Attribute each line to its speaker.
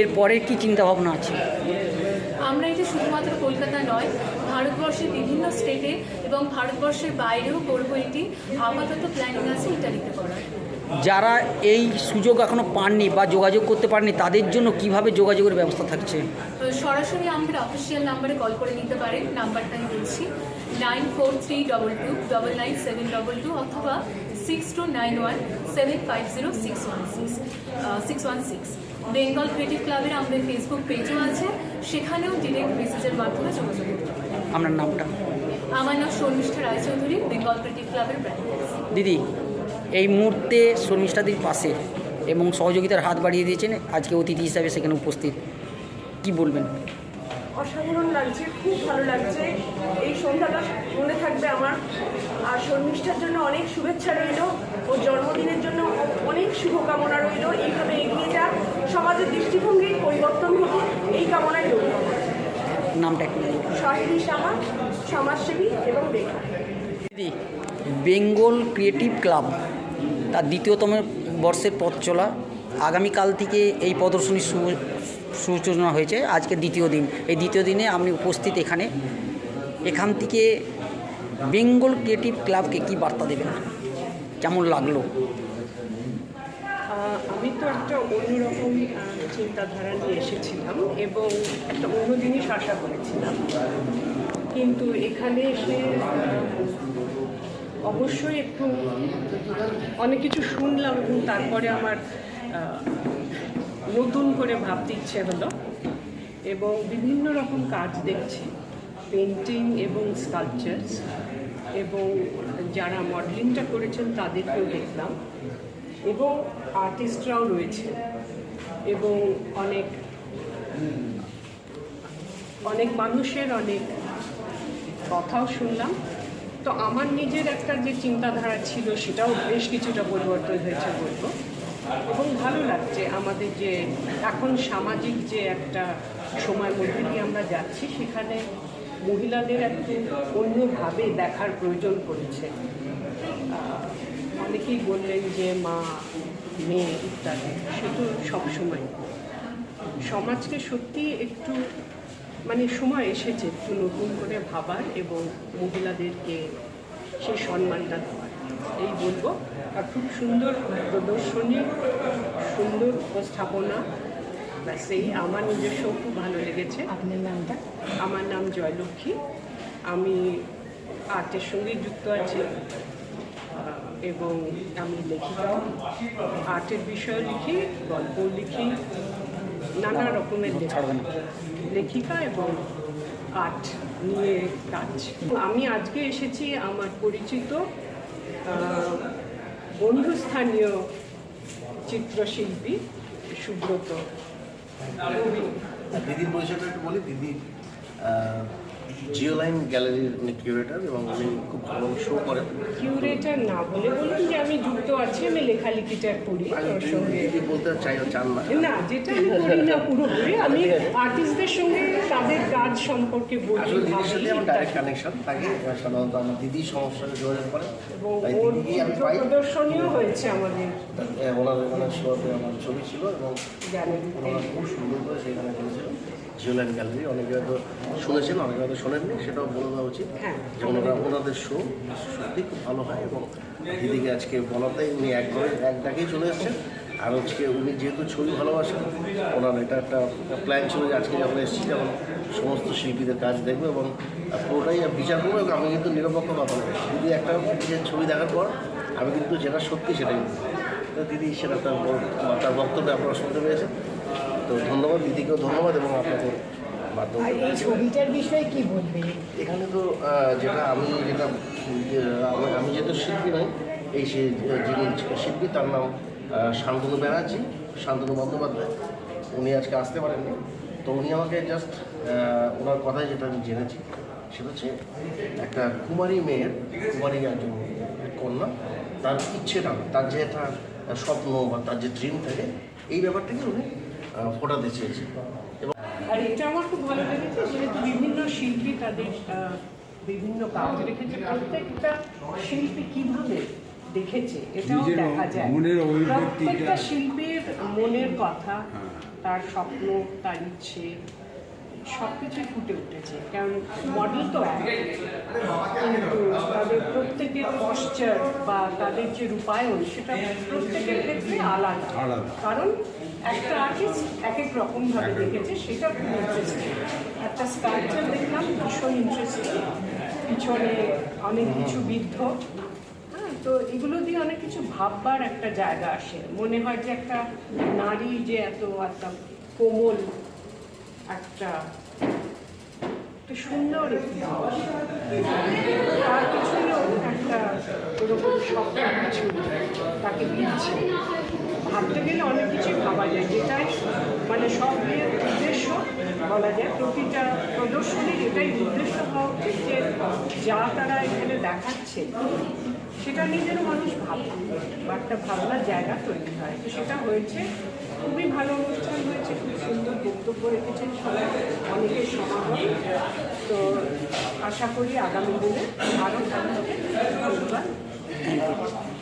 Speaker 1: এরপরে কি চিন্তা ভাবনা আছে?
Speaker 2: আমরা এটা শুধুমাত্র কলকাতা নয় ভারতবর্ষের বিভিন্ন স্টেটে এবং ভারতবর্ষের বাইরেও করব এটি আপাতত প্ল্যানিং আছে ইটালিতে করার।
Speaker 1: যারা এই সুযোগ এখনও পাননি বা যোগাযোগ করতে পারেনি তাদের জন্য কীভাবে যোগাযোগের ব্যবস্থা থাকছে?
Speaker 2: তো সরাসরি আমাদের অফিসিয়াল নাম্বারে কল করে নিতে পারেন নাম্বারটা আমি বলছি nine four three double two double nine seven double two অথবা six two nine one seven five zero six one six six one six Bengal creative ক্লাবের আমাদের ফেসবুক পেজও আছে সেখানেও ডিরেক্ট মেসেজের মাধ্যমে যোগাযোগ করতে পারেন।
Speaker 1: আপনার নামটা?
Speaker 2: আমার নাম শর্মিষ্ঠা রায়চৌধুরী বেঙ্গল ক্রিয়েটিভ ক্লাবের ব্র্যান্ড
Speaker 1: দিদি এই মুহূর্তে শর্মিষ্ঠাদির পাশে এবং সহযোগিতার হাত বাড়িয়ে দিয়েছেন আজকে অতিথি হিসাবে সেখানে উপস্থিত। কি বলবেন?
Speaker 3: অসাধারণ লাগছে খুব ভালো লাগছে। এই সন্ধ্যাটা মনে থাকবে আমার। আর শর্মিষ্ঠার জন্য অনেক শুভেচ্ছা রইল ও জন্মদিনের জন্য অনেক শুভকামনা রইল। এইভাবে সমাজের দৃষ্টিভঙ্গির পরিবর্তন হোক এই কামনাই রইল।
Speaker 1: নামটা একটু।
Speaker 3: সাহা সমাজসেবী এবং বেকার
Speaker 1: বেঙ্গল ক্রিয়েটিভ ক্লাব তার দ্বিতীয়তম বর্ষের পথ চলা আগামীকাল থেকে এই প্রদর্শনীর সূচনা হয়েছে আজকে দ্বিতীয় দিন। এই দ্বিতীয় দিনে আমি উপস্থিত এখানে। এখান থেকে বেঙ্গল ক্রিয়েটিভ ক্লাবকে কি বার্তা দেবেন? কেমন লাগল?
Speaker 4: আমি তো একটা অন্যরকম চিন্তাধারা নিয়ে এসেছিলাম এবং একটা অন্য জিনিস আশা করেছিলাম। কিন্তু এখানে এসে অবশ্যই একটু অনেক কিছু শুনলাম এবং তারপরে আমার নতুন করে ভাবতে ইচ্ছে হলো এবং বিভিন্ন রকম কাজ দেখছি পেন্টিং এবং স্কাল্পচার্স এবং যারা মডেলিংটা করেছেন তাদেরকেও দেখলাম। এবং আর্টিস্টরাও রয়েছে এবং অনেক অনেক মানুষের অনেক কথাও শুনলাম। তো আমার নিজের একটা যে চিন্তাধারা ছিল সেটাও বেশ কিছুটা পরিবর্তন হয়েছে বলব। এবং ভালো লাগছে আমাদের যে এখন সামাজিক যে একটা সময় মধ্যে দিয়ে আমরা যাচ্ছি, সেখানে মহিলাদের একটু অন্যভাবে দেখার প্রয়োজন পড়েছে। অনেকেই বললেন যে মা মেয়ে ইত্যাদি। সে তো সবসময়। সমাজকে সত্যি একটু মানে সময় এসেছে একটু নতুন করে ভাবার এবং মহিলাদেরকে সেই সম্মানটা দেওয়ার। এই বলব আর খুব সুন্দর প্রদর্শনী সুন্দর উপস্থাপনা। ব্যাস এই আমার নিজস্ব খুব ভালো লেগেছে। আপনার নামটা? আমার নাম জয়লক্ষ্মী। আমি আর্টের সঙ্গে যুক্ত আছি। এবং আমি লেখিকা আর্টের বিষয়ে লিখি গল্প লিখি নানা রকমের লেখা লেখিকা এবং আর্ট নিয়ে কাজ। আমি আজকে এসেছি আমার পরিচিত আহ, বন্ধুস্থানীয় চিত্রশিল্পী সুব্রত।
Speaker 5: দিদির পরিচয়টা একটু বলি। দিদি জিও লাইন গ্যালারির উনি কিউরেটার এবং উনি খুব ভালো শো করেন।
Speaker 4: কিউরেটার না বলে বলুন যে আমি যুক্ত আছি আমি লেখালেখিটা করি
Speaker 5: আমি
Speaker 4: ওর সঙ্গে।
Speaker 5: দিদি বলতে চাই চান না।
Speaker 4: না যেটা আমি করি না পুরোপুরি আমি আর্টিস্টদের সঙ্গে তাদের কাজ সম্পর্কে বলি
Speaker 5: আসলে দিদির সাথে আমার ডাইরেক্ট কানেকশন থাকে সাধারণত আমার দিদি সমস্যাকে যোগাযোগ করে
Speaker 4: এবং ওর প্রদর্শনীও হয়েছে আমাদের।
Speaker 5: ওনার ওনার শোতে আমার ছবি ছিল এবং ওনারা খুব সুন্দর করে সেখানে করেছিল। জিও গ্যালারি। অনেকে হয়তো শুনেছেন অনেকে হয়তো শোনেননি সেটাও বলে দেওয়া উচিত
Speaker 4: হ্যাঁ।
Speaker 5: যে ওনারা ওনাদের শো সত্যি খুব ভালো হয় এবং দিদিকে আজকে বলাতে উনি একবারে এক ডাকেই চলে এসেছেন। আর আজকে উনি যেহেতু ছবি ভালোবাসেন ওনার এটা একটা প্ল্যান ছিল যে আজকে যখন এসেছি যেমন সমস্ত শিল্পীদের কাজ দেখব এবং পুরোটাই বিচার করব এবং আমি কিন্তু নিরপেক্ষ কথা বলব। দিদি একটা নিজের ছবি দেখার পর আমি কিন্তু যেটা সত্যি সেটাই তো দিদি সেটা তার তার বক্তব্যে আপনারা শুনতে পেয়েছেন। তো ধন্যবাদ দিদিকেও ধন্যবাদ এবং আপনাদের
Speaker 6: এই ছবিটার বিষয়ে কি বলবে
Speaker 5: এখানে তো যেটা আমি যেটা আমি- যেহেতু শিল্পী নই এই সে যিনি শিল্পী তার নাম শান্তনু ব্যানার্জি শান্তনু বন্দ্যোপাধ্যায়। উনি আজকে আসতে পারেননি। তো উনি আমাকে জাস্ট ওনার কথায় যেটা আমি জেনেছি সেটা হচ্ছে একটা কুমারী মেয়ের কুমারী একজন কন্যা তার ইচ্ছেটা তার যে একটা স্বপ্ন বা তার যে ড্রিম থাকে এই ব্যাপারটাকে উনি ফোটাতে চেয়েছে। এবং
Speaker 4: আর এটা আমার খুব ভালো লেগেছে যেহেতু বিভিন্ন শিল্পী তাদের বিভিন্ন কাজ রেখেছে প্রত্যেকটা শিল্পী কীভাবে দেখেছে এটাও দেখা যায়। প্রত্যেকটা শিল্পীর মনের কথা তার স্বপ্ন তার ইচ্ছে সব কিছুই ফুটে উঠেছে কারণ মডেল তো কিন্তু তাদের প্রত্যেকের পশ্চার বা তাদের যে রূপায়ণ সেটা প্রত্যেকের ক্ষেত্রে আলাদা।
Speaker 7: আলাদা।
Speaker 4: কারণ একটা আর্টিস্ট এক এক রকমভাবে দেখেছে সেটা খুব ইন্টারেস্টিং একটা স্কাল্পচার দেখলাম ভীষণ ইন্টারেস্টিং পিছনে অনেক কিছু বিদ্ধ। হ্যাঁ তো এগুলো দিয়ে অনেক কিছু ভাববার একটা জায়গা আসে। মনে হয় যে একটা নারী যে এত একটা কোমল একটা একটা সুন্দর তার পিছনেও একটা ওরকম শক্ত কিছু তাকে দিচ্ছে। ভাবতে গেলে অনেক কিছু ভাবা যায়। যেটাই মানে সব বিয়ের উদ্দেশ্য বলা যায়। প্রতিটা প্রদর্শনীর এটাই উদ্দেশ্য হওয়া যে যা তারা এখানে দেখাচ্ছে সেটা নিজের মানুষ ভাববে। বা একটা ভাবনার জায়গা তৈরি হয়। তো সেটা হয়েছে। খুবই ভালো বক্তব্য রেখেছেন সবাই। অনেকের সমাগম। তো আশা করি আগামী দিনে আরও ধন্যবাদ।